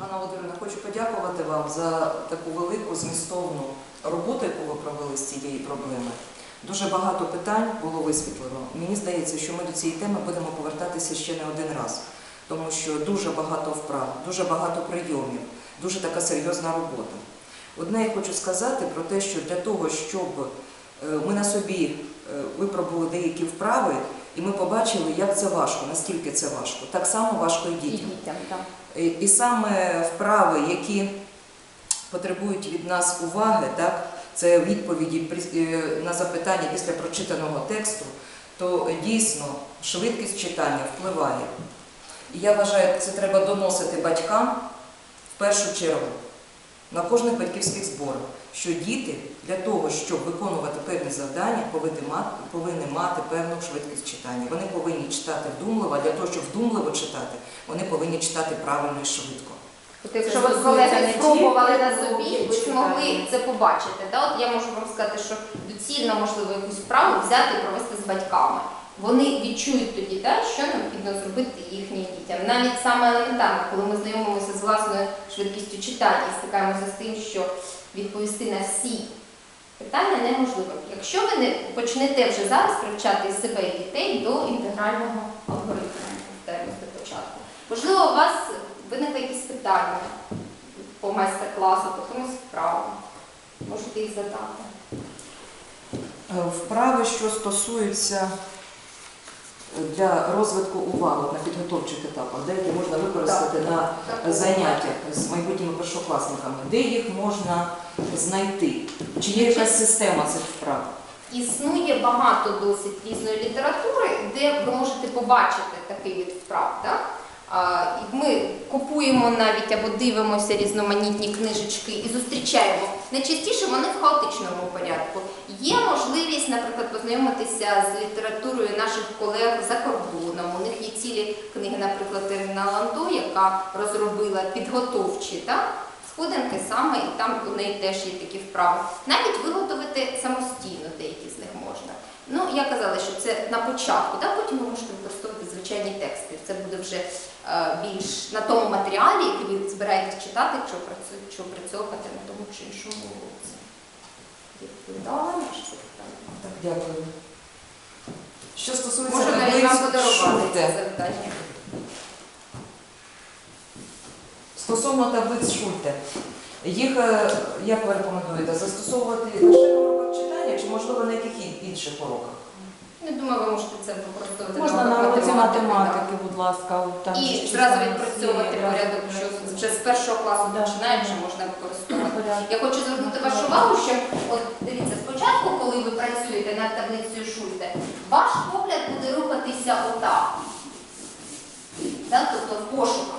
Ганна Володимирівна, хочу подякувати вам за таку велику змістовну роботу, яку ви провели з цієї проблеми. Дуже багато питань було висвітлено. Мені здається, що ми до цієї теми будемо повертатися ще не один раз, тому що дуже багато вправ, дуже багато прийомів, дуже така серйозна робота. Одне я хочу сказати про те, що для того, щоб е, ми на собі е, випробували деякі вправи, і ми побачили, як це важко, наскільки це важко. Так само важко і І дітям. дітям, так. І і саме вправи, які потребують від нас уваги, так, це відповіді е, на запитання після прочитаного тексту, то дійсно швидкість читання впливає. І я вважаю, це треба доносити батькам в першу чергу на кожних батьківських зборах, що діти для того, щоб виконувати певні завдання, повинні мати, повинні мати певну швидкість читання. Вони повинні читати вдумливо, а для того, щоб вдумливо читати, вони повинні читати правильно і швидко. От якщо ви колеги спробували на собі, ви змогли це побачити. Да? От я можу вам сказати, що доцільно можливо якусь вправу взяти і провести з батьками. Вони відчують тоді, да, що необхідно зробити їхнім дітям. Навіть саме елементарно, коли ми знайомимося з власною швидкістю читання і стикаємося з тим, що відповісти на всі питання неможливо. Якщо ви не почнете вже зараз привчати себе і дітей до інтегрального алгоритму, повторюсь до початку. Можливо, у вас виникли якісь питання по майстер-класу, по якомусь вправам. Можете їх задати. Е, Вправи, що стосуються для розвитку уваги на підготовчих етапах, деякі можна використати на заняттях з майбутніми першокласниками, де їх можна знайти? Чи є якась система цих вправ? Існує багато досить різної літератури, де ви можете побачити такий від вправ. Ми купуємо навіть або дивимося різноманітні книжечки і зустрічаємо. Найчастіше вони в хаотичному порядку. Наприклад, познайомитися з літературою наших колег за кордоном. У них є цілі книги, наприклад, Ірина Ландо, яка розробила підготовчі так? сходинки саме, і там у неї теж є такі вправи. Навіть виготовити самостійно деякі з них можна. Ну, я казала, що це на початку, да? потім ви можете використовувати звичайні тексти. Це буде вже е, більш на тому матеріалі, який ви збираєтесь читати, якщо працювати на тому чи іншому уроці. Відповідала запитання? Так, дякую. Що стосується Можу навіть подарувати це завдання. Стосовно таблиць Шульте, їх, е, як ви рекомендуєте, застосовувати лише на уроках читання чи можливо на яких інших уроках? Я думаю, ви можете це використовувати Можна на уроці математики, будь ласка, там І зразу відпрацьовувати порядок, що вже з першого класу починаючи можна використовувати. Я хочу звернути вашу увагу, що от дивіться, спочатку, коли ви працюєте над таблицею Шульте, ваш погляд буде рухатися отак, да, тобто в пошуках.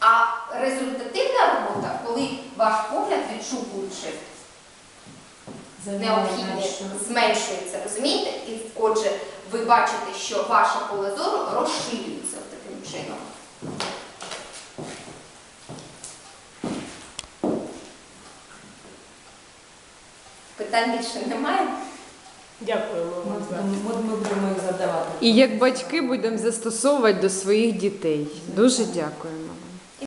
А результативна робота, коли ваш погляд відшукуючи необхідність зменшується, розумієте? І отже, ви бачите, що ваше поле зору розширюється таким чином. Питань більше немає. Дякуємо Ми, будемо їх задавати. І як батьки будемо застосовувати до своїх дітей. Дуже дякуємо.